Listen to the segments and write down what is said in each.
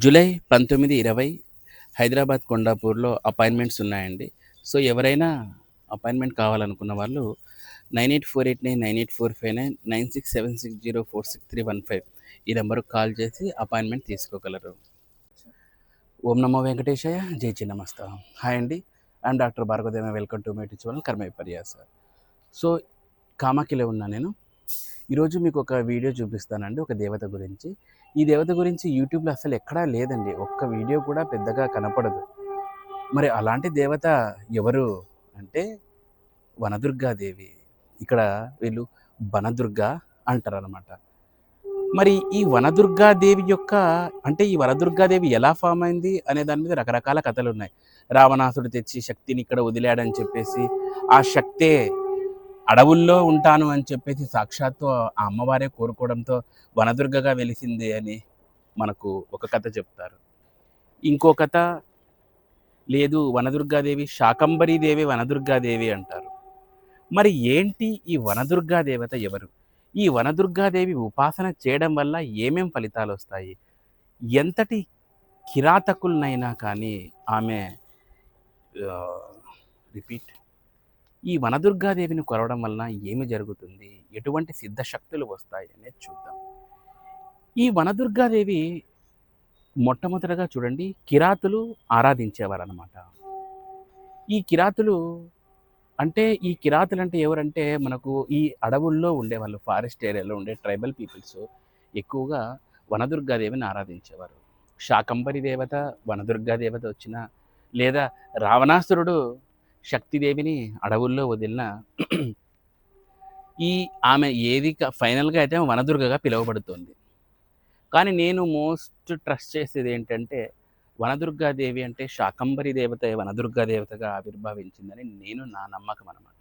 July పంతొమ్మిది ఇరవై హైదరాబాద్ కొండాపూర్లో అపాయింట్మెంట్స్ ఉన్నాయండి. సో ఎవరైనా అపాయింట్మెంట్ కావాలనుకున్న వాళ్ళు nine eight four eight nine nine eight four five nine nine six seven six zero four six three one five ఈ నెంబర్కి కాల్ చేసి అపాయింట్మెంట్ తీసుకోగలరు. ఓం నమో వెంకటేశయ్య జై నమస్త హాయ్ అండి. And doctor Bhargavadeva. Welcome to my teacher karma sir so కామాకిలో ఉన్నా నేను. ఈరోజు మీకు ఒక వీడియో చూపిస్తానండి. ఒక దేవత గురించి. ఈ దేవత గురించి యూట్యూబ్లో అసలు ఎక్కడా లేదండి. ఒక్క వీడియో కూడా పెద్దగా కనపడదు. మరి అలాంటి దేవత ఎవరు అంటే వనదుర్గాదేవి. ఇక్కడ వీళ్ళు వనదుర్గ అంటారు అనమాట మరి ఈ వనదుర్గాదేవి యొక్క అంటే ఈ వనదుర్గాదేవి ఎలా ఫామ్ అయింది అనే దాని మీద రకరకాల కథలు ఉన్నాయి రావణాసుడు తెచ్చి శక్తిని ఇక్కడ వదిలాడని చెప్పేసి ఆ శక్తే అడవుల్లో ఉంటాను అని చెప్పేసి సాక్షాత్తు ఆ అమ్మవారే కోరుకోవడంతో వనదుర్గగా వెలిసింది అని మనకు ఒక కథ చెప్తారు. ఇంకో కథ లేదు వనదుర్గాదేవి శాకంబరీదేవి వనదుర్గాదేవి అంటారు. మరి ఏంటి ఈ వనదుర్గా దేవత ఎవరు? ఈ వనదుర్గాదేవి ఉపాసన చేయడం వల్ల ఏమేం ఫలితాలు వస్తాయి? ఎంతటి కిరాతకులనైనా కానీ ఆమె రిపీట్. ఈ వనదుర్గాదేవిని కొరవడం వలన ఏమి జరుగుతుంది? ఎటువంటి సిద్ధశక్తులు వస్తాయి అనేది చూద్దాం. ఈ వనదుర్గాదేవి మొట్టమొదటగా చూడండి కిరాతులు ఆరాధించేవారు అనమాట ఈ కిరాతులు అంటే ఈ కిరాతులు అంటే ఎవరంటే మనకు ఈ అడవుల్లో ఉండేవాళ్ళు ఫారెస్ట్ ఏరియాలో ఉండే ట్రైబల్ పీపుల్స్ ఎక్కువగా వనదుర్గాదేవిని ఆరాధించేవారు. శాకంబరి దేవత వనదుర్గా దేవత వచ్చిన లేదా రావణాసురుడు శక్తిదేవిని అడవుల్లో వదిలిన ఈ ఆమె ఏది ఫైనల్గా అయితే వనదుర్గగా పిలువబడుతోంది. కానీ నేను మోస్ట్ ట్రస్ట్ చేసేది ఏంటంటే వనదుర్గాదేవి అంటే శాకంబరి దేవత వనదుర్గాదేవతగా ఆవిర్భవించిందని నేను నా నమ్మకం అనమాట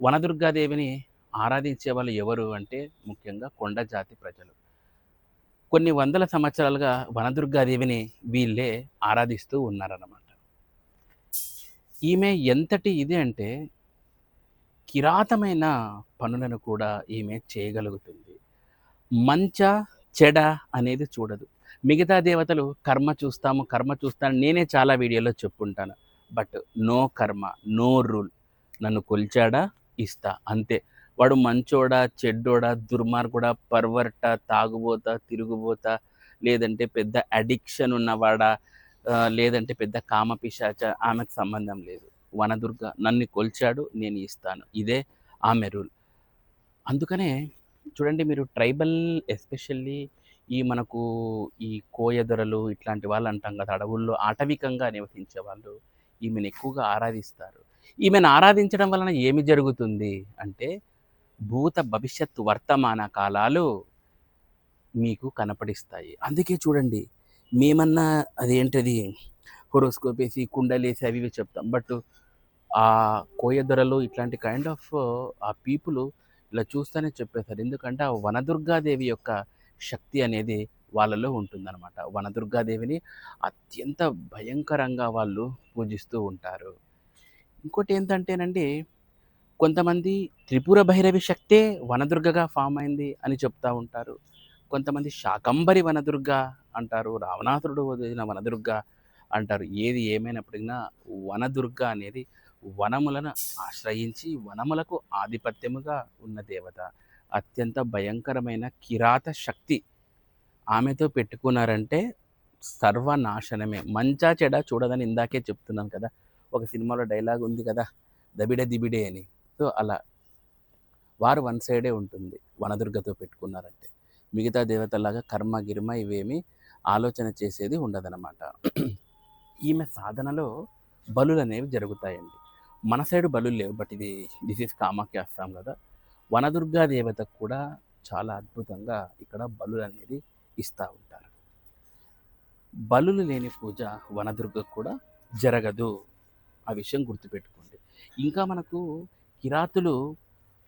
వనదుర్గాదేవిని ఆరాధించే వాళ్ళు ఎవరు అంటే ముఖ్యంగా కొండ జాతి ప్రజలు. కొన్ని వందల సంవత్సరాలుగా వనదుర్గాదేవిని వీళ్ళే ఆరాధిస్తూ ఉన్నారన్నమాట. ఈమె ఎంతటి ఇది అంటే కిరాతమైన పనులను కూడా ఈమె చేయగలుగుతుంది. మంచ చెడ అనేది చూడదు. మిగతా దేవతలు కర్మ చూస్తాము కర్మ చూస్తాను నేనే చాలా వీడియోలో చెప్పుంటాను. But no karma no rule. నన్ను కొల్చాడా? ఇస్తా. అంతే. వాడు మంచోడా చెడ్డోడా దుర్మార్గుడా పర్వర్ట తాగుబోత తిరుగుబోత లేదంటే పెద్ద అడిక్షన్ ఉన్నవాడా లేదంటే పెద్ద కామ పిశాచ ఆమెకు సంబంధం లేదు. వనదుర్గ నన్ను కొల్చాడు నేను ఇస్తాను. ఇదే ఆమె రూల్. అందుకనే చూడండి మీరు ట్రైబల్ ఎస్పెషల్లీ ఈ మనకు ఈ కోయదొరలు ఇట్లాంటి వాళ్ళు అంటాం కదా అడవుల్లో ఆటవికంగా నివసించే వాళ్ళు ఈమెను ఎక్కువగా ఆరాధిస్తారు. ఈమెను ఆరాధించడం వలన ఏమి జరుగుతుంది అంటే భూత భవిష్యత్తు వర్తమాన కాలాలు మీకు కనపడిస్తాయి. అందుకే చూడండి మేమన్నా అదేంటది హోరోస్కోప్ వేసి కుండలేసి అవి ఇవి చెప్తాం. బట్ ఆ కోయదొరలు ఇట్లాంటి కైండ్ ఆఫ్ ఆ పీపుల్ ఇలా చూస్తూనే చెప్పేశారు ఎందుకంటే ఆ వనదుర్గాదేవి యొక్క శక్తి అనేది వాళ్ళలో ఉంటుందన్నమాట. వనదుర్గాదేవిని అత్యంత భయంకరంగా వాళ్ళు పూజిస్తూ ఉంటారు. ఇంకోటి ఏంటంటేనండి కొంతమంది త్రిపుర భైరవి శక్తే వనదుర్గగా ఫామ్ అయింది అని చెప్తా ఉంటారు. కొంతమంది శాకంబరి వనదుర్గ అంటారు రావణాసురుడు వదిలిన వనదుర్గ అంటారు. ఏది ఏమైనప్పటికీ వనదుర్గ అనేది వనములను ఆశ్రయించి వనములకు ఆధిపత్యముగా ఉన్న దేవత. అత్యంత భయంకరమైన కిరాత శక్తి ఆమెతో పెట్టుకున్నారంటే సర్వనాశనమే. మంచా చెడ చూడదని ఇందాకే చెప్తున్నాను కదా. ఒక సినిమాలో డైలాగ్ ఉంది కదా దబిడే దిబిడే అని. సో అలా వారు వన్ సైడే ఉంటుంది వనదుర్గతో పెట్టుకున్నారంటే. మిగతా దేవతలాగా కర్మ గిర్మ ఇవేమి ఆలోచన చేసేది ఉండదనమాట ఈమె సాధనలో బలులు అనేవి జరుగుతాయండి. మన సైడు బలులు లేవు బట్ ఇది దిస్ ఇస్ కామాఖ్య అస్సాం కదా. వనదుర్గా దేవతకు కూడా చాలా అద్భుతంగా ఇక్కడ బలులు అనేది ఇస్తూ ఉంటారు. బలులు లేని పూజ వనదుర్గకు కూడా జరగదు. ఆ విషయం గుర్తుపెట్టుకోండి. ఇంకా మనకు కిరాతులు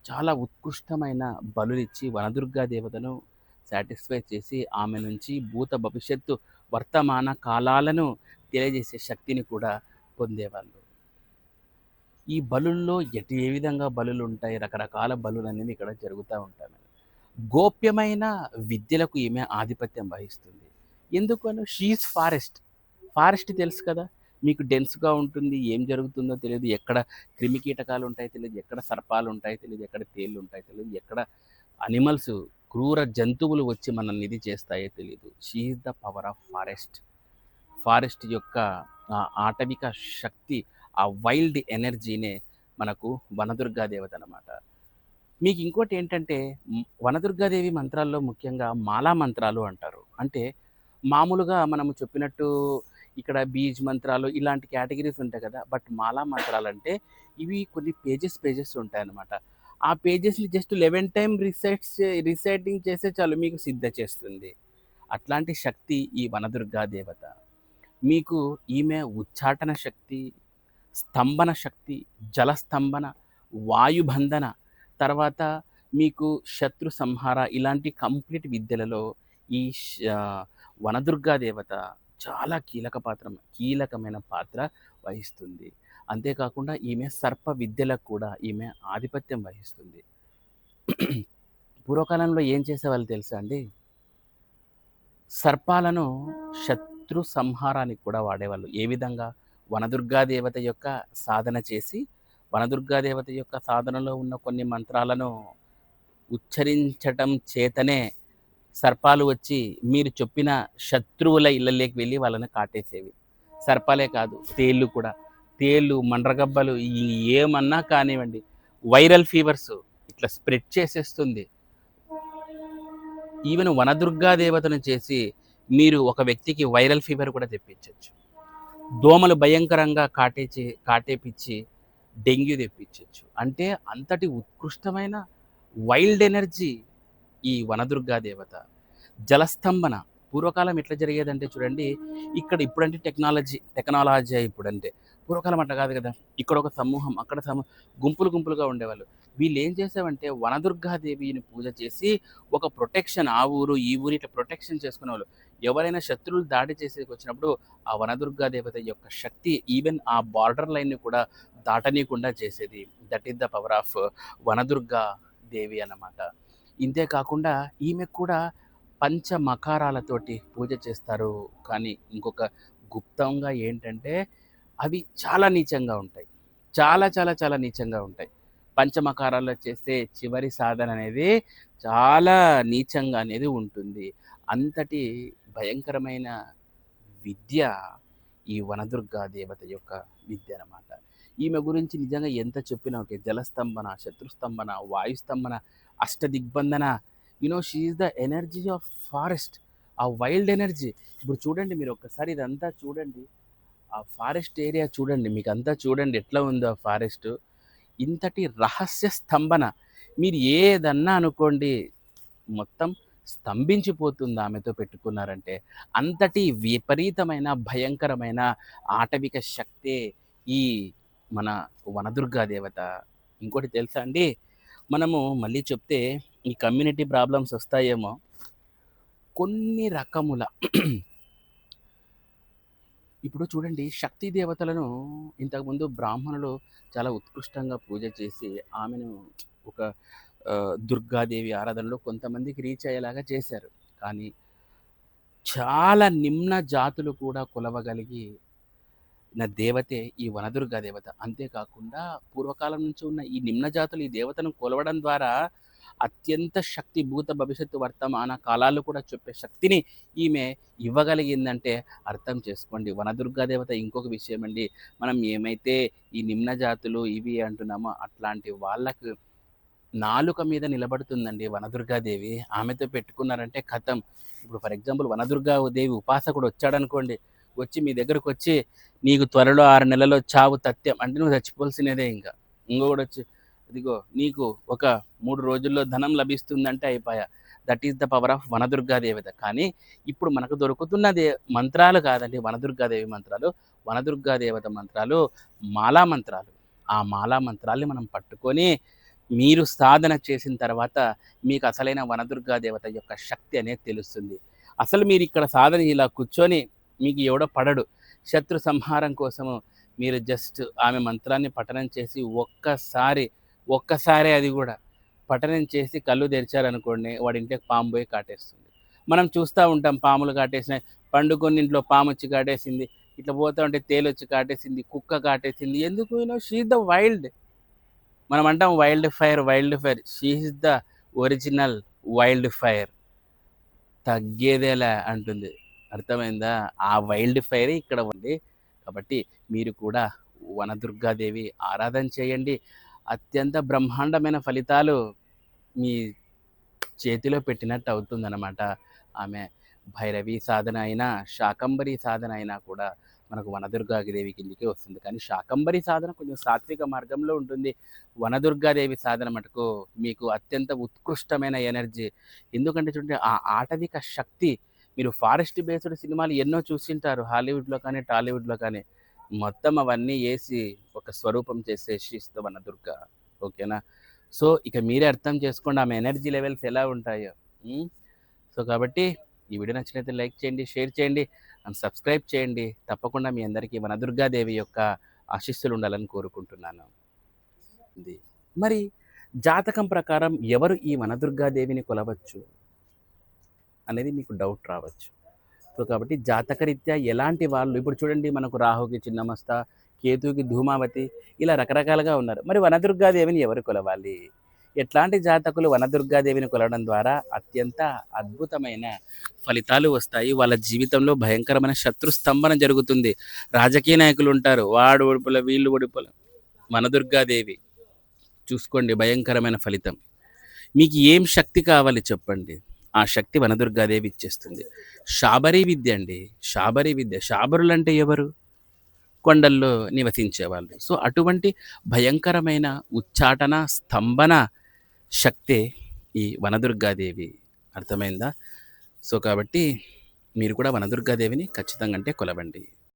చాలా ఉత్కృష్టమైన బలులిచ్చి వనదుర్గా దేవతను సాటిస్ఫై చేసి ఆమె నుంచి భూత భవిష్యత్తు వర్తమాన కాలాలను తెలియజేసే శక్తిని కూడా పొందేవాళ్ళు. ఈ బలుల్లో ఎటు ఏ విధంగా బలులు ఉంటాయి? రకరకాల బలులు అనేవి ఇక్కడ జరుగుతూ ఉంటాయి. గోప్యమైన విద్యలకు ఈమె ఆధిపత్యం వహిస్తుంది. ఎందుకను షీఈ్ ఫారెస్ట్ ఫారెస్ట్ తెలుసు కదా? మీకు డెన్స్గా ఉంటుంది. ఏం జరుగుతుందో తెలియదు. ఎక్కడ క్రిమికీటకాలు ఉంటాయో తెలియదు. ఎక్కడ సర్పాలు ఉంటాయో తెలియదు. ఎక్కడ తేళ్ళు ఉంటాయో తెలియదు. ఎక్కడ అనిమల్స్ క్రూర జంతువులు వచ్చి మనల్ని ఇది చేస్తాయో తెలియదు she the power of forest forest యొక్క ఆటవిక శక్తి ఆ వైల్డ్ ఎనర్జీనే మనకు వనదుర్గా దేవత అనమాట మీకు ఇంకోటి ఏంటంటే వనదుర్గాదేవి మంత్రాల్లో ముఖ్యంగా మాలా మంత్రాలు అంటారు. అంటే మామూలుగా మనము చెప్పినట్టు ఇక్కడ బీజ్ మంత్రాలు ఇలాంటి కేటగిరీస్ ఉంటాయి కదా బట్ మాలా మంత్రాలు అంటే ఇవి కొన్ని పేజెస్ పేజెస్ ఉంటాయి అన్నమాట ఆ పేజెస్ని just eleven time resets resetting చేస్తే చాలు మీకు సిద్ధ చేస్తుంది. అట్లాంటి శక్తి ఈ వనదుర్గా దేవత. మీకు ఈమె ఉచ్చాటన శక్తి స్తంభన శక్తి జలస్తంభన వాయుబంధన తర్వాత మీకు శత్రు సంహార ఇలాంటి కంప్లీట్ విద్యలలో ఈ వనదుర్గా దేవత చాలా కీలక పాత్ర కీలకమైన పాత్ర వహిస్తుంది. అంతేకాకుండా ఈమె సర్ప విద్యలకు కూడా ఈమె ఆధిపత్యం వహిస్తుంది. పూర్వకాలంలో ఏం చేసేవాళ్ళు తెలుసా అండి? సర్పాలను శత్రు సంహారానికి కూడా వాడేవాళ్ళు. ఏ విధంగా? వనదుర్గా దేవత యొక్క సాధన చేసి వనదుర్గా దేవత యొక్క సాధనలో ఉన్న కొన్ని మంత్రాలను ఉచ్చరించటం చేతనే సర్పాలు వచ్చి మీరు చెప్పిన శత్రువుల ఇళ్ళలోకి వెళ్ళి వాళ్ళని కాటేసేవి. సర్పాలే కాదు తేళ్ళు కూడా. తేళ్ళు మండ్రగబ్బలు ఏమన్నా కానివ్వండి. వైరల్ ఫీవర్స్ ఇట్లా స్ప్రెడ్ చేసేస్తుంది. ఈవెన్ వనదుర్గా దేవతను చేసి మీరు ఒక వ్యక్తికి వైరల్ ఫీవర్ కూడా తెప్పించవచ్చు దోమలు భయంకరంగా కాటేచి కాటేపిచ్చి డెంగ్యూ తెప్పించవచ్చు అంటే అంతటి ఉత్కృష్టమైన వైల్డ్ ఎనర్జీ ఈ వనదుర్గా దేవత. జలస్తంభన పూర్వకాలం ఎట్లా జరిగేదంటే చూడండి ఇక్కడ ఇప్పుడంటే టెక్నాలజీ టెక్నాలజీ ఇప్పుడంటే. పూర్వకాలం అట్లా కాదు కదా. ఇక్కడ ఒక సమూహం అక్కడ సమూహం గుంపులు గుంపులుగా ఉండేవాళ్ళు. వీళ్ళు ఏం చేసేవంటే వనదుర్గాదేవిని పూజ చేసి ఒక ప్రొటెక్షన్ ఆ ఊరు ఈ ఊరు ఇట్లా ప్రొటెక్షన్ చేసుకునేవాళ్ళు. ఎవరైనా శత్రువులు దాడి చేసేకి వచ్చినప్పుడు ఆ వనదుర్గా దేవత యొక్క శక్తి ఈవెన్ ఆ బార్డర్ లైన్ని కూడా దాటనీయకుండా చేసేది. That is the power of Vanadurga Devi అన్నమాట. ఇంతే కాకుండా ఈమె కూడా పంచ మకారాలతోటి పూజ చేస్తారు. కానీ ఇంకొక గుప్తంగా ఏంటంటే అవి చాలా నీచంగా ఉంటాయి. చాలా చాలా చాలా నీచంగా ఉంటాయి. పంచమకారాల్లో చేసే చివరి సాధన అనేది చాలా నీచంగా అనేది ఉంటుంది. అంతటి భయంకరమైన విద్య ఈ వనదుర్గా దేవత యొక్క విద్య అనమాట ఈమె గురించి నిజంగా ఎంత చెప్పినా ఓకే జలస్తంభన శత్రుస్తంభన వాయుస్తంభన అష్టదిగ్బంధన you know she the energy of forest ఆ వైల్డ్ ఎనర్జీ ఇప్పుడు చూడండి మీరు ఒక్కసారి ఇదంతా చూడండి. ఆ ఫారెస్ట్ ఏరియా చూడండి. మీకు అంతా చూడండి ఎట్లా ఉందో ఆ ఫారెస్ట్ ఇంతటి రహస్య స్తంభన. మీరు ఏదన్నా అనుకోండి మొత్తం స్తంభించిపోతుంది ఆమెతో పెట్టుకున్నారంటే అంతటి విపరీతమైన భయంకరమైన ఆటవిక శక్తే ఈ మన వనదుర్గా దేవత ఇంకోటి తెలుసా అండి? మనము మళ్ళీ చెప్తే ఈ కమ్యూనిటీ ప్రాబ్లమ్స్ వస్తాయేమో కొన్ని రకముల. ఇప్పుడు చూడండి శక్తి దేవతలను ఇంతకుముందు బ్రాహ్మణులు చాలా ఉత్కృష్టంగా పూజ చేసి ఆమెను ఒక దుర్గాదేవి ఆరాధనలో కొంతమందికి రీచ్ అయ్యేలాగా చేశారు. కానీ చాలా నిమ్న జాతులు కూడా కొలవగలిగి నా దేవతే ఈ వనదుర్గా దేవత అంతేకాకుండా పూర్వకాలం నుంచి ఉన్న ఈ నిమ్న జాతులు ఈ దేవతను కొలవడం ద్వారా అత్యంత శక్తి భూత భవిష్యత్తు వర్తమాన కాలాలు కూడా చెప్పే శక్తిని ఈమె ఇవ్వగలిగిందంటే అర్థం చేసుకోండి. వనదుర్గా దేవత ఇంకొక విషయం అండి మనం ఏమైతే ఈ నిమ్న జాతులు ఇవి అంటున్నామో అట్లాంటి వాళ్ళకు నాలుక మీద నిలబడుతుందండి వనదుర్గాదేవి ఆమెతో పెట్టుకున్నారంటే కథం. ఇప్పుడు ఫర్ ఎగ్జాంపుల్ వనదుర్గాదేవి ఉపాసకుడు వచ్చాడనుకోండి వచ్చి మీ దగ్గరకు వచ్చి నీకు త్వరలో ఆరు నెలలో చావు తథ్యం అంటే నువ్వు చచ్చిపోవాల్సినదే ఇంకా. ఇంకొకటి వచ్చి ఇదిగో నీకు ఒక మూడు రోజుల్లో ధనం లభిస్తుందంటే అయిపోయా. That is the power of Vanadurga దేవత కానీ ఇప్పుడు మనకు దొరుకుతున్నదే మంత్రాలు కాదండి వనదుర్గాదేవి మంత్రాలు. వనదుర్గాదేవత మంత్రాలు మాలా మంత్రాలు. ఆ మాలా మంత్రాల్ని మనం పట్టుకొని మీరు సాధన చేసిన తర్వాత మీకు అసలైన వనదుర్గాదేవత యొక్క శక్తి అనేది తెలుస్తుంది. అసలు మీరు ఇక్కడ సాధన ఇలా కూర్చొని మీకు ఎవడో పడడు. శత్రు సంహారం కోసము మీరు జస్ట్ ఆమె మంత్రాన్ని పఠనం చేసి ఒక్కసారి ఒక్కసారే అది కూడా. పఠనం చేసి కళ్ళు తెరిచారనుకోండి వాడి ఇంటికి పాము పోయి కాటేస్తుంది. మనం చూస్తూ ఉంటాం పాములు కాటేసినాయి. పండుకొని ఇంట్లో పాము వచ్చి కాటేసింది ఇట్లా పోతా ఉంటే తేలు వచ్చి కాటేసింది కుక్క కాటేసింది. ఎందుకు? యూనో షీఈ్ ద వైల్డ్ మనం అంటాం wild fire wild fire she the original wild fire తగ్గేదేలా అంటుంది. అర్థమైందా? ఆ వైల్డ్ ఫైరే ఇక్కడ ఉంది. కాబట్టి మీరు కూడా వనదుర్గాదేవి ఆరాధన చేయండి. అత్యంత బ్రహ్మాండమైన ఫలితాలు మీ చేతిలో పెట్టినట్టు అవుతుందన్నమాట. ఆమె భైరవి సాధన అయినా శాకంబరి సాధన అయినా కూడా మనకు వనదుర్గాదేవి కిందికి వస్తుంది. కానీ శాకంబరి సాధన కొంచెం సాత్విక మార్గంలో ఉంటుంది. వనదుర్గాదేవి సాధన మటుకు మీకు అత్యంత ఉత్కృష్టమైన ఎనర్జీ. ఎందుకంటే చూడండి ఆ ఆటవిక శక్తి మీరు ఫారెస్ట్ బేస్డ్ సినిమాలు ఎన్నో చూసింటారు. హాలీవుడ్లో కానీ టాలీవుడ్లో కానీ. మొత్తం అవన్నీ వేసి ఒక స్వరూపం చేసేసి వన దుర్గ ఓకేనా? సో ఇక మీరే అర్థం చేసుకోండి ఆమె ఎనర్జీ లెవెల్స్ ఎలా ఉంటాయో. సో కాబట్టి ఈ వీడియో నచ్చినైతే లైక్ చేయండి షేర్ చేయండి అండ్ సబ్స్క్రైబ్ చేయండి. తప్పకుండా మీ అందరికీ వనదుర్గాదేవి యొక్క ఆశీస్సులు ఉండాలని కోరుకుంటున్నాను. ఇది. మరి జాతకం ప్రకారం ఎవరు ఈ వనదుర్గాదేవిని కొలవచ్చు అనేది మీకు డౌట్ రావచ్చు. సో కాబట్టి జాతకరీత్యా ఎలాంటి వాళ్ళు ఇప్పుడు చూడండి మనకు రాహుకి చిన్నమస్త కేతుకి ధూమావతి ఇలా రకరకాలుగా ఉన్నారు. మరి వనదుర్గాదేవిని ఎవరు కొలవాలి? ఎట్లాంటి జాతకులు వనదుర్గాదేవిని కొలవడం ద్వారా అత్యంత అద్భుతమైన ఫలితాలు వస్తాయి. వాళ్ళ జీవితంలో భయంకరమైన శత్రుస్తంభన జరుగుతుంది. రాజకీయ నాయకులు ఉంటారు. వాడు ఒడిపుల వీళ్ళు ఒడిపుల వనదుర్గాదేవి చూసుకోండి భయంకరమైన ఫలితం. మీకు ఏం శక్తి కావాలి చెప్పండి? ఆ శక్తి వనదుర్గాదేవి ఇచ్చేస్తుంది. శాబరి విద్య అండి. శాబరి విద్య. శాబరులు అంటే ఎవరు? కొండల్లో నివసించేవాళ్ళు. సో అటువంటి భయంకరమైన ఉచ్చాటన స్తంభన శక్తే ఈ వనదుర్గాదేవి. అర్థమైందా? సో కాబట్టి మీరు కూడా వనదుర్గాదేవిని ఖచ్చితంగా అంటే కొలవండి.